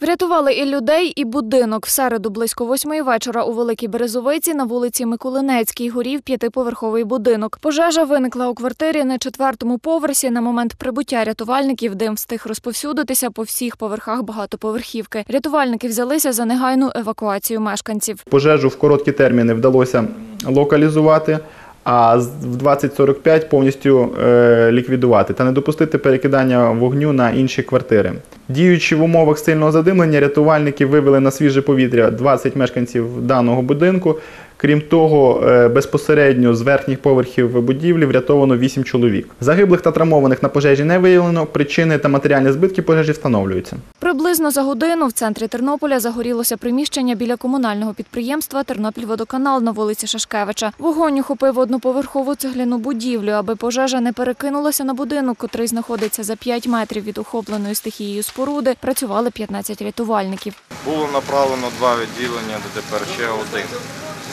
Врятували і людей, і будинок. В середу близько восьмої вечора у Великій Березовиці на вулиці Миколинецькій горів п'ятиповерховий будинок. Пожежа виникла у квартирі на четвертому поверсі. На момент прибуття рятувальників дим встиг розповсюдитися по всіх поверхах багатоповерхівки. Рятувальники взялися за негайну евакуацію мешканців. Пожежу в короткі терміни вдалося локалізувати, а в 2045 повністю е, ліквідувати та не допустити перекидання вогню на інші квартири. Діючи в умовах сильного задимлення, рятувальники вивели на свіже повітря 20 мешканців даного будинку. Крім того, е, безпосередньо з верхніх поверхів будівлі врятовано 8 чоловік. Загиблих та травмованих на пожежі не виявлено. Причини та матеріальні збитки пожежі встановлюються. Приблизно за годину в центрі Тернополя загорілося приміщення біля комунального підприємства Тернопільводоканал на вулиці Шашкевича. Вогонь охопив одноповерхову цегляну будівлю, аби пожежа не перекинулася на будинок, котрий знаходиться за 5 метрів від охопленої стихією споруди. Працювали 15 рятувальників. Було направлено два відділення ДТП ще один.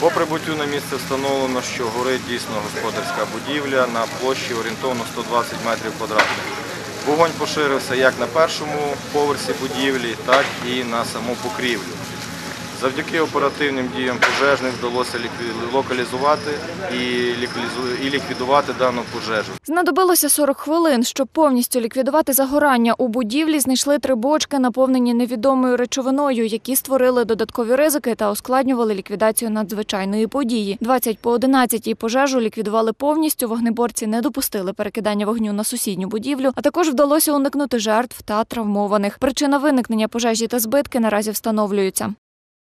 По прибуттю на місце встановлено, що горить дійсно господарська будівля на площі орієнтовно 120 метрів квадратних. Вогонь поширився як на першому поверсі будівлі, так і на саму покрівлю. Завдяки оперативним діям пожежних вдалося локалізувати і ліквідувати дану пожежу. Знадобилося 40 хвилин, щоб повністю ліквідувати загорання. У будівлі знайшли три бочки, наповнені невідомою речовиною, які створили додаткові ризики та ускладнювали ліквідацію надзвичайної події. 20 по 11 пожежу ліквідували повністю. Вогнеборці не допустили перекидання вогню на сусідню будівлю, а також вдалося уникнути жертв та травмованих. Причина виникнення пожежі та збитки наразі встановлюються.